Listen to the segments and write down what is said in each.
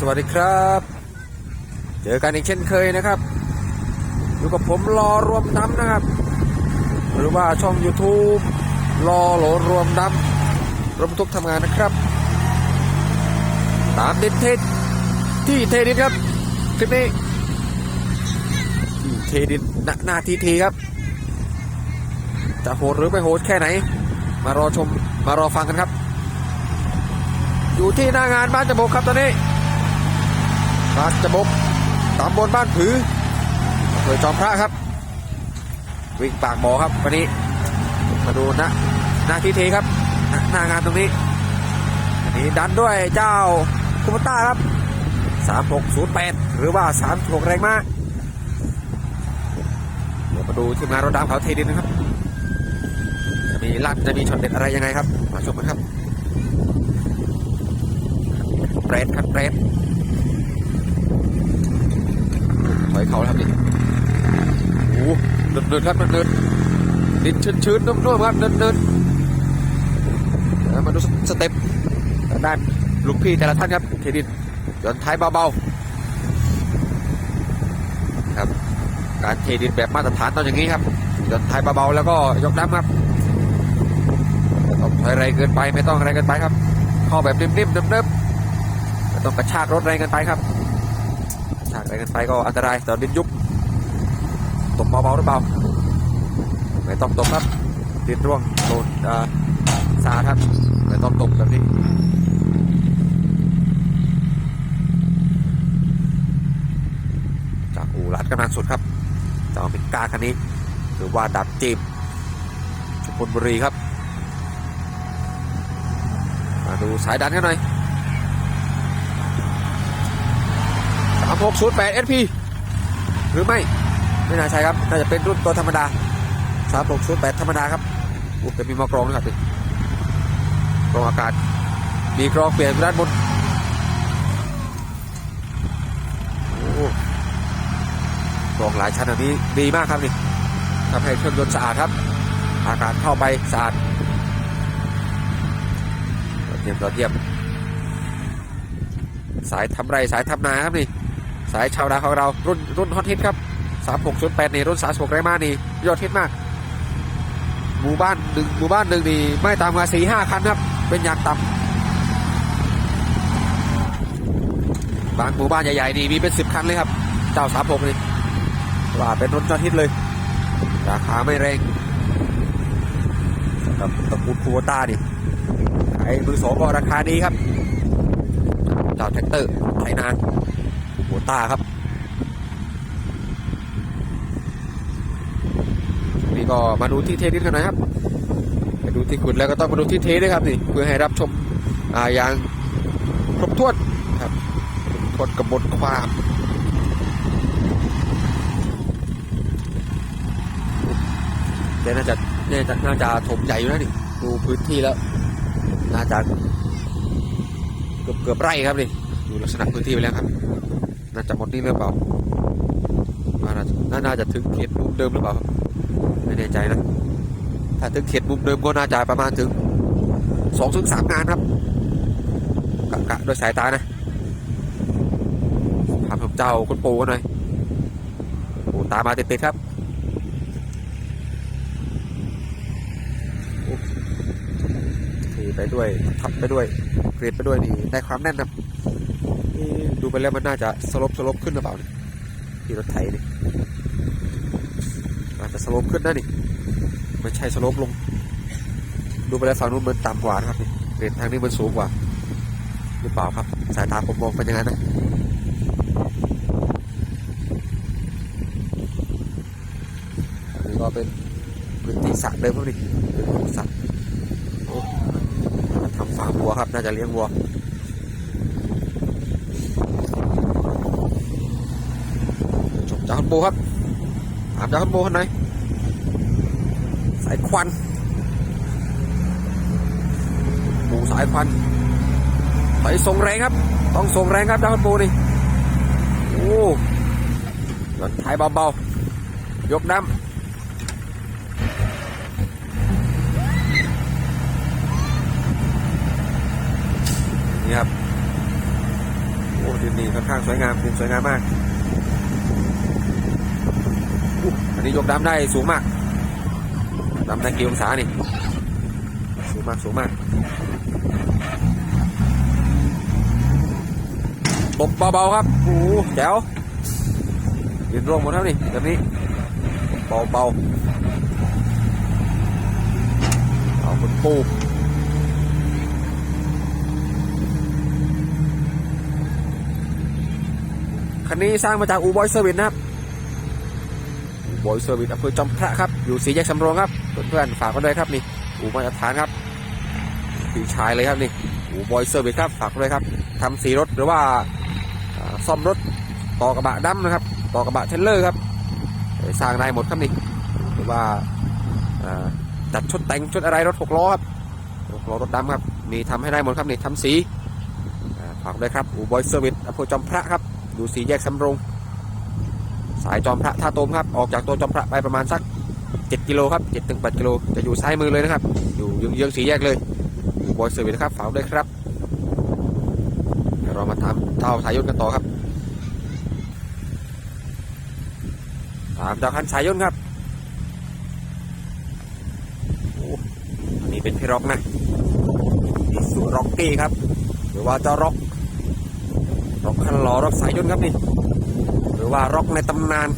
สวัสดีครับ เจอกันอีกเช่นเคยนะครับ อยู่กับผมรอรวมน้ำนะครับ หรือว่าช่อง YouTube รอโหลรวมน้ำรถบรรทุกทำงานนะครับ ตามเดินเทศที่เทดินครับ คลิปนี้ที่เทดินหน้าทีทีครับ จะโหดหรือไม่โหดแค่ไหน มารอชมมารอฟังกันครับอยู่ที่หน้างานบ้านจบกครับตอนนี้ บ้านจบกตำบลบ้านผืออำเภอจอมพระครับ วิ่งปากบ่อครับวันนี้ มาดูนะหน้าที่เทครับ หน้างานตรงนี้อันนี้ดันด้วยเจ้าคุมต้าครับ 3608 หรือว่า 36 แรงมากเดี๋ยวมาดูทีมงานรถดำเขาเทดินนะครับ จะมีลั่นจะมีช็อตเด็ดอะไรยังไงครับ มาชมกันครับเปรตครับเปรตถ อยเขาครับนี่โอ้โหเดินเดินๆครับเดินเดินๆดินชื้นๆนุ่มๆครับเดินเดินๆมาดูสเต็ปทางด้านลูกพี่แต่ละท่านครับเทดินหย่อนท้ายเบาๆครับ การเทดินแบบมาตรฐานต้องอย่างนี้ครับหย่อนท้ายเบาๆแล้วก็ยกน้ำครับไม่ต้องอยแรเกินไปไม่ต้องแรเกินไปครับเข้าแบบนิ่มๆเนิบๆไม่ต้องกระชากรถแรงเกันไปครับ กระชากแรงเกันไปก็อันตรายต่อดินยุบตบเบาๆหรือเปล่าไม่ต้องตบครับดินร่วงโดนอ่าซาครับไม่ต้องตบแบบนี้จากอูรัดกำลังสุดครับจอาเป็นกาคันนี้หรือว่าดับจีบชุมพลบุรีครับ มาดูสายดันกันหน่อย สามหกศูนย์แปดเอสพีหรือไม่ไม่น่าใช่ครับ น่าจะเป็นรุ่นตัวธรรมดาสามหกศูนย์แปดธรรมดาครับอู้จะมีมากรองนะครับดิกรองอากาศ มีกรองเปลี่ยนด้านบนโอ้กรองหลายชั้นอันนี้ดีมากครับนี่ทำให้เครื่องยนต์สะอาดครับ อากาศเข้าไปสะอาดยอดเยี่ยมยอดเยี่ยม สายทำไรสายทำนาครับนี่ สายชาวนาของเรารุ่นรุ่นฮอตฮิตครับ3608นี่รุ่น36แรงมากนี่ยอดฮิตมาก หมู่บ้านหนึ่งหมู่บ้านหนึ่งนี่ไม่ต่ำกว่าสี่ห้าคันครับ เป็นอย่างต่ำบางหมู่บ้านใหญ่ๆนี่มีเป็นสิบคันเลยครับเจ้า36นี่ว่าเป็นรถยอดฮิตเลยราคาไม่แรงสำหรับตะกูลคูโบต้านี่ขายมือสองก็ราคาดีครับเจ้าแท็กเตอร์ไถนาโห ตาครับ นี่ก็มาดูที่เทสนิดกันน่อยครับไปดูที่ขุดแล้วก็ต้องมาดูที่เทสด้วยครับนี่เพื่อให้รับชมอ่าอย่างครบถ้วนครับครบถ้วนกระบวนความเดี๋ยวน่าจะน่าจะน่าจะถมใหญ่อยู่นะนี่ดูพื้นที่แล้ว น่าจะเกือบเกือบไร่ครับนี่ดูลักษณะพื้นที่ไปแล้วครับ น่าจะหมดนี่หรือเปล่าน่าจะน่าจะถึงเขตมุมเดิมหรือเปล่าไม่แน่ใจนะ ถ้าถึงเขตมุมเดิมก็น่าจะประมาณถึงสองถึงสามงานครับกะกะโดยสายตานะถามผมเจ้าคุณปูกันหน่อยปูตามมาติดๆครับเทไปด้วยทับไปด้วยเกรดไปด้วยนี่ได้ความแน่นนะนี่ ดูไปแล้วมันน่าจะสลบสลบขึ้นหรือเปล่านี่ที่รถไถนี่อาจจะสลบขึ้นนะนี่ไม่ใช่สลบลง ดูไปแล้วฝั่งนู้นมันต่ำกว่านะครับนี่เกรดทางนี้มันสูงกว่าหรือเปล่าครับ สายตาผมมองเป็นย่างนั้นะอันนี้ก็เป็นพื้นที่สระเดิมครับนี่เป็นสระโอ้ทำฟาร์มวัวครับ น่าจะเลี้ยงวัวชม จาคันโบครับถามจาคันโบคนไหนสายควันหมูสายควันไปส่งแรงครับ ต้องส่งแรงครับจาคันโบนี่โอ้หย่อนท้ายเบาๆยกน้ำนี่ครับโอ้อ้ดินนี่ค่อนข้างสวยงามดินสวยงามมาก อันนี้ยกดำได้สูงมากดำได้กี่องศานี่ สูงมากสูงมากตบเบาๆครับโอ้โหแจ๋วยืนร่วงหมดแล้วนี่แบบนี้ เบาๆเอาคุณปูคันนี้สร้างมาจากอูบอยเซอร์วิสนะครับ บอยเซอร์วิสอำเภอจอมพระครับ อยู่สีแยกสำโรงครับ เพื่อนๆฝากกันด้วยครับนี่อูมาตรฐานครับพี่ชายเลยครับนี่อูบอยเซอร์วิสครับฝากด้วยครับทำสีรถหรือว่าซ่อมรถต่อกระบะดำนะครับ ต่อกระบะเทรลเลอร์ครับสร้างได้หมดครับนี่หรือว่าจัดชุดแต่งชุดอะไรรถหกล้อครับหกล้อรถดำครับมีทำให้ได้หมดครับนี่ทำสีฝากด้วยครับอูบอยเซอร์วิสอำเภอจอมพระครับ ดูสีแยกสำโรง สายจอมพระท่าโตมครับ ออกจากตัวจอมพระไปประมาณสัก 7 กิโลครับ7ถึง8กิโลจะอยู่ซ้ายมือเลยนะครับ อยู่เยื้องสีแยกเลยอยู่บอยเซอร์วิสนะครับฝากด้วยครับเรามาตามเท่าสายยนต์กันต่อครับตามเจ้าคันสายยนต์ครับอันนี้เป็นพี่ร็อกนะนี่สูร็อกกี้ครับ หรือว่าเจ้าร็อกร็อกคันหล่อร็อกสายยนต์ครับนี่ รือว่าร็อกในตำนาน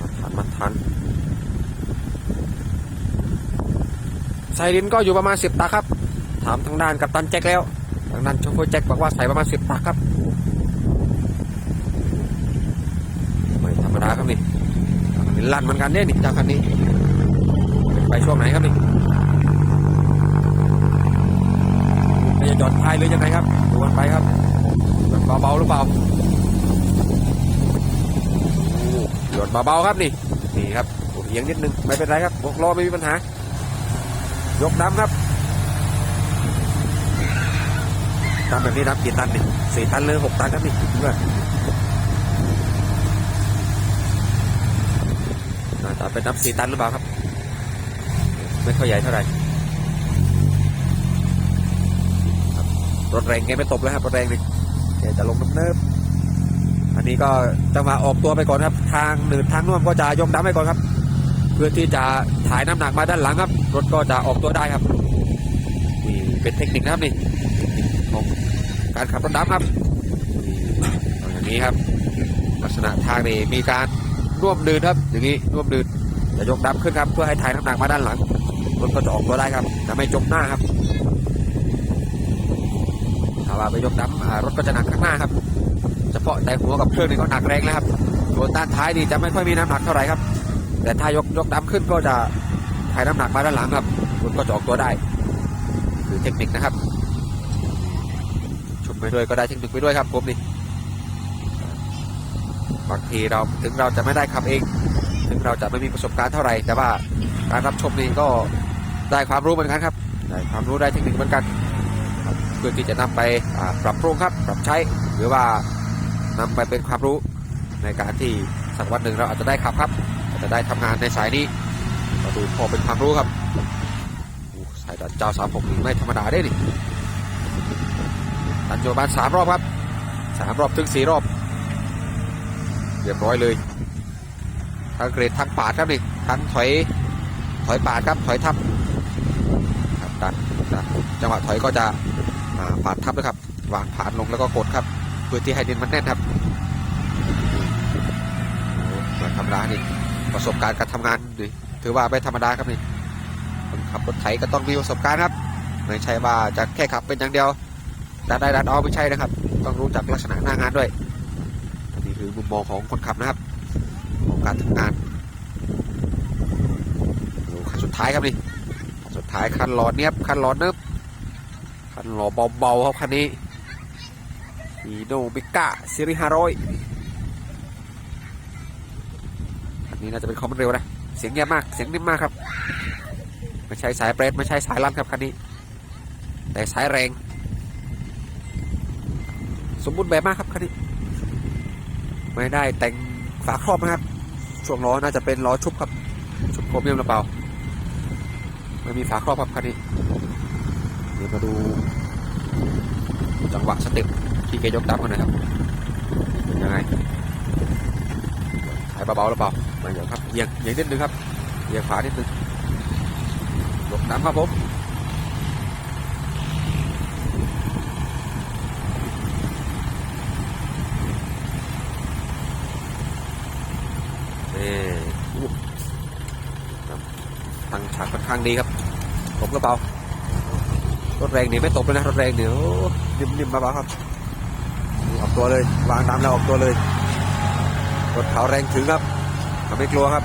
มาทันมาทันใส่ดินก็อยู่ประมาณสิบตักครับ ถามทางด้านกับตันแจ็คแล้ว ทางด้านโชเฟอร์แจ็คบอกว่าใส่ประมาณสิบตักครับไม่ธรรมดาครับนี่นี่ลั่นเหมือนกันเนี่ยนี่จ้าคันนี้ ไปช่วงไหนครับนี่ ไม่จอดท้ายหรือยังไงครับดูกันไปครับเบาๆหรือเปล่าโอ้หยดเบาๆครับนี่นี่ครับเอียงนิดนึงไม่เป็นไรครับบกล้อไม่มีปัญหายกดำครับดำแบบนี้นับกี่ตันนี่สี่ตันหรือหกตันครับนี่เพื่อนน่าจะเป็นนับสี่ตันหรือเปล่าครับ ไม่ค่อยใหญ่เท่าไหร่ รถแรงแกไม่ตบแล้วครับรถแรงนี่แกจะลงน้ำเนิบอันนี้ก็จังหวะออกตัวไปก่อนครับ ทางหนืดทางน่วมก็จะยกดำไปก่อนครับ เพื่อที่จะถ่ายน้ำหนักมาด้านหลังครับ รถก็จะออกตัวได้ครับนี่เป็นเทคนิคนะครับนี่ของการขับรถดำครับอย่างนี้ครับ ลักษณะทางนี่มีการร่วมเดินครับ อย่างนี้ร่วมเดินจะยกดำขึ้นครับ เพื่อให้ถ่ายน้ำหนักมาด้านหลังรถก็จะออกตัวได้ครับจะไม่จมหน้าครับ ถ้าว่าไปยกดำรถก็จะหนักข้างหน้าครับ เฉพาะแต่หัวกับเครื่องนี่ก็หนักแรงแล้วครับส่วนด้านท้ายนี่จะไม่ค่อยมีน้ำหนักเท่าไหร่ครับ แต่ถ้ายกยกดำขึ้นก็จะถ่ายน้ำหนักมาด้านหลังครับรถก็จะออกตัวได้ คือเทคนิคนะครับชมไปด้วยก็ได้เทคนิคไปด้วยครับผมนี่บางทีเราถึงเราจะไม่ได้ขับเอง ถึงเราจะไม่มีประสบการณ์เท่าไหร่ แต่ว่าการรับชมนี่ก็ได้ความรู้เหมือนกันครับได้ความรู้ได้เทคนิคเหมือนกัน เพื่อที่จะนำไปปรับปรุงครับปรับใช้ หรือว่านำไปเป็นความรู้ในการที่สักวันหนึ่งเราอาจจะได้ขับครับอาจจะได้ทำงานในสายนี้ก็ดูพอเป็นความรู้ครับสายดันเจ้าสามหกนี่ไม่ธรรมดาได้ดิดันโยบานสามรอบครับสามรอบถึงสี่รอบ เรียบร้อยเลยทั้งเกรดทั้งปาดครับนี่ทั้งถอยถอยปาดครับถอยทับครับดันจังหวะถอยก็จะ อ่าปาดทับนะครับวางผานลงแล้วก็กดครับ เพื่อที่ให้ดินมันแน่นครับม่ธรรมดานนี่ประสบการณ์การทำงานนี่ถือว่าไม่ธรรมดาครับนี่คนขับรถไถก็ต้องมีประสบการณ์ครับไม่ใช่ว่าจะแค่ขับเป็นอย่างเดียวดันได้ดันเอาไม่ใช่นะครับ ต้องรู้จักลักษณะหน้างานด้วยนนี้คือมุมมองของคนขับนะครับของการทำงานโอ้คันสุดท้ายครับนี่สุดท้ายคันหล้อเนียบคันหล้อเนิบ คันหล่อเบาๆครับคันนี้ฮีโนบิก้าซีรีส์ห้าร้อยคันนี้น่าจะเป็นคอมมันเร็วนะ เสียงเงียบมาก เสียงนิ่มมากครับ ไม่ใช่สายเบรดไม่ใช่สายลั่นครับคันนี้ แต่สายแรง สมบูรณ์แบบมากครับคันนี้ ไม่ได้แต่งฝาครอบนะครับ ช่วงล้อน่าจะเป็นล้อชุบครับ ชุบโครเมียมหรือเปล่าไม่มีฝาครอบครับคันนี้ มียวมาดูจังหวะสเต็ปที่แกยกดับกันนะครับเป็นยังไงหายเบาๆหรือเปล่าไม่เดี๋ยวครับเอียงเอียงนิดนึงครับเอียงขวานิดนึงยกดับครับผมตั้งฉากค่อนข้างดีครับตบกระเป๋า รถแรงหนีไม่ตกเลยนะรถแรงเดี๋ยวนิ่มๆมาบ้าครับออกตัวเลยวางตามแล้วออกตัวเลยรถเขาแรงถึงครับทำไม่กลัวครับ